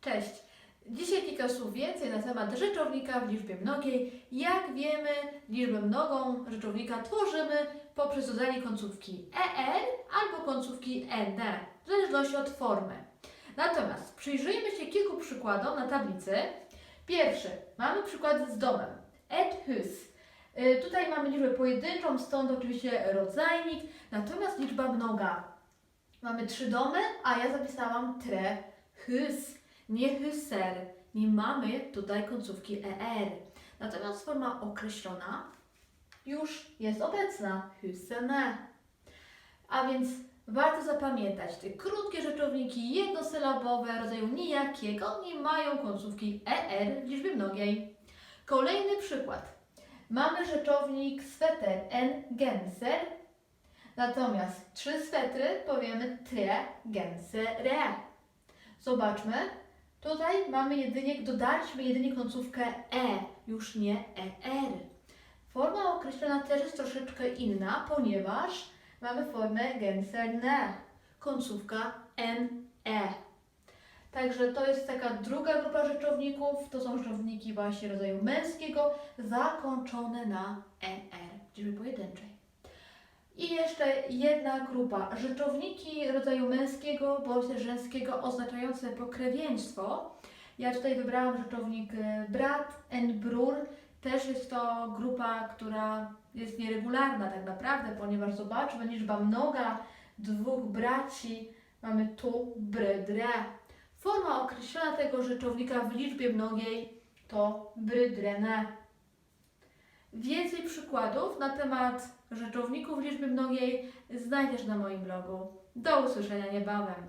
Cześć! Dzisiaj kilka słów więcej na temat rzeczownika w liczbie mnogiej. Jak wiemy, liczbę mnogą rzeczownika tworzymy poprzez dodanie końcówki er albo końcówki ed, w zależności od formy. Natomiast przyjrzyjmy się kilku przykładom na tablicy. Pierwszy, mamy przykład z domem. Et hus. Y, Tutaj mamy liczbę pojedynczą, stąd oczywiście rodzajnik, natomiast liczba mnoga. Mamy trzy domy, a ja zapisałam tre hus, nie huser. Nie mamy tutaj końcówki er. Natomiast forma określona już jest obecna, husene. A więc warto zapamiętać, te krótkie rzeczowniki jednosylabowe rodzaju nijakiego nie mają końcówki er w liczbie mnogiej. Kolejny przykład. Mamy rzeczownik sweter en genser, natomiast trzy swetry powiemy tre gensere. Zobaczmy, tutaj mamy jedynie, dodaliśmy jedynie końcówkę e, już nie er. Forma określona też jest troszeczkę inna, ponieważ mamy formę genserne, końcówka ne. Także to jest taka druga grupa rzeczowników, to są rzeczowniki właśnie rodzaju męskiego, zakończone na er, w liczbie pojedynczej. I jeszcze jedna grupa, rzeczowniki rodzaju męskiego bądź żeńskiego oznaczające pokrewieństwo. Ja tutaj wybrałam rzeczownik e, brat and brur. Też jest to grupa, która jest nieregularna tak naprawdę, ponieważ zobaczmy, liczba mnoga dwóch braci mamy tu brydre. Forma określona tego rzeczownika w liczbie mnogiej to brydrene. Więcej przykładów na temat rzeczowników liczby mnogiej znajdziesz na moim blogu. Do usłyszenia niebawem.